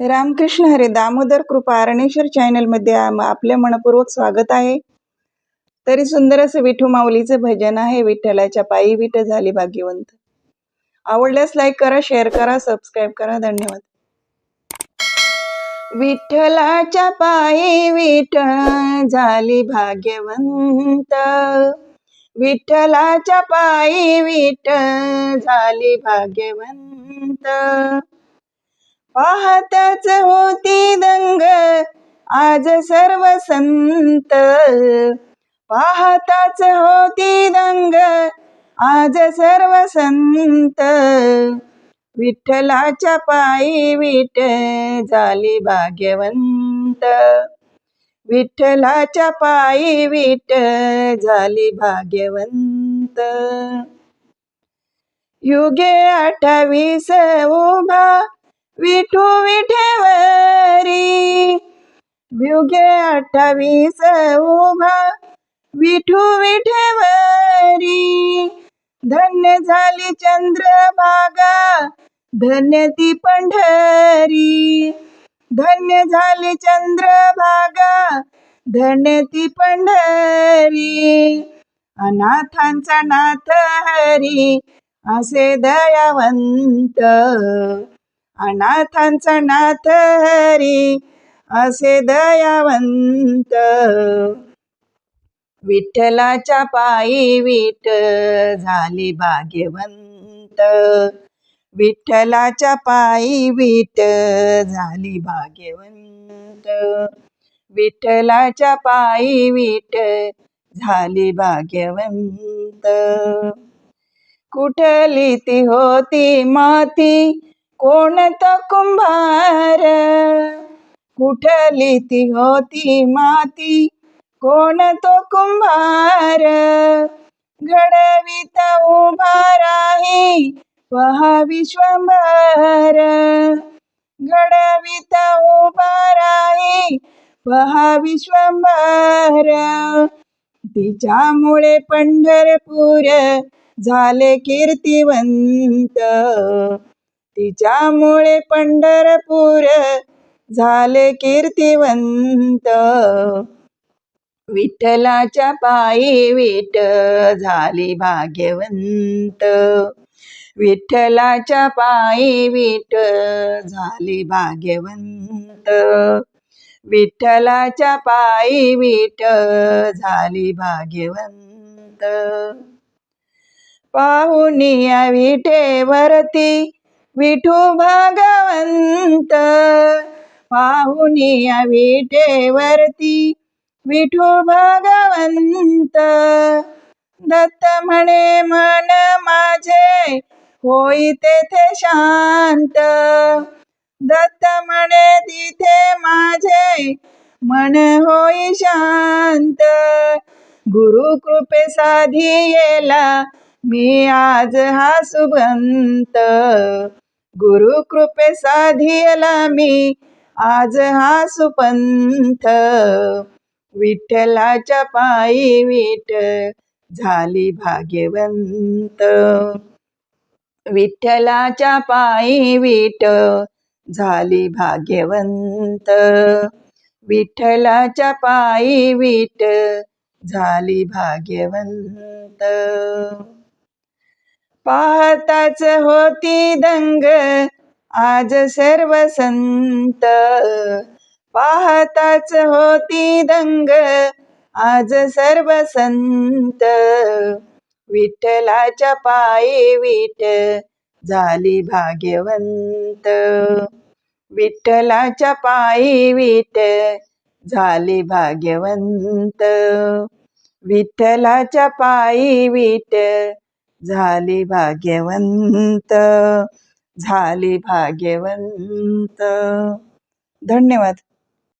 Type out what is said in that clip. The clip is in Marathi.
रामकृष्ण हरे दामोदर कृपा अरणेश्वर चॅनलमध्ये आपले मनपूर्वक स्वागत आहे. तरी सुंदर असं विठू माऊलीचं भजन आहे. विठ्ठलाच्या पायी विठ झाली भाग्यवंत. आवडल्यास लाईक करा शेअर करा सबस्क्राईब करा. धन्यवाद. विठ्ठलाच्या पायी विठ झाली भाग्यवंत. विठ्ठलाच्या पायी विठ झाली भाग्यवंत. पाहताच होती दंग. आज सर्व संत पाहताच होती दंग. आज सर्व संत विठ्ठलाच्या पायी विट झाली भाग्यवंत. विठ्ठलाच्या पायी विट झाली भाग्यवंत. युगे अठ्ठावीस उभा विठू विठेवरी. युगे अठ्ठावीस उभा. विठू विठेवरी. धन्य झाली चंद्रभागा धन्य ती पंढरी. धन्य झाली चंद्रभागा धन्य ती पंढरी. अनाथांचा नाथ हरी. असे दयावंत. अनाथांचा नाथ हरी असे दयावंत. विठ्ठलाच्या पायी विठ झाली भाग्यवंत. विठ्ठलाच्या पायी विठ झाली भाग्यवंत. विठ्ठलाच्या पायी विठ झाली भाग्यवंत. कुठली ती होती माती? कोणतं कुंभार? कुठली ती होती माती? कोण तो कुंभार? घडवित उभा राही पहा विश्वंभर घडवित उभा राही पहा विश्वंभर तिच्यामुळे पंढरपूर झाले कीर्तिवंत. तिच्यामुळे पंढरपूर झाले कीर्तिवंत. विठ्ठलाच्या पायी विठ झाली भाग्यवंत. विठ्ठलाच्या पायी विठ झाली भाग्यवंत. विठ्ठलाच्या पायी विठ झाली भाग्यवंत. पाहुनिया विठेवरती विठू भागवंत. पाहुनिया विठेवरती विठू भागवंत. दत्त म्हणे मन माझे होई तेथे शांत. दत्त म्हणे तिथे माझे मन होई शांत. गुरु कृपे साधी येला मी आज हा सुबंत. गुरु कृपे साधियला मी आज हा सुपंथ. विठ्ठलाच्या पायी विठ झाली भाग्यवंत. विठ्ठलाच्या पायी विट झाली भाग्यवंत. विठ्ठलाच्या पायी विट झाली भाग्यवंत. पाहताच होती दंग. आज सर्व संत पाहताच होती दंग. आज सर्व संत विठ्ठलाच्या पायी विठ झाली भाग्यवंत. विठ्ठलाच्या पायी विठ झाली भाग्यवंत. विठ्ठलाच्या पायी विठ झाली भाग्यवंत झाली भाग्यवंत. धन्यवाद.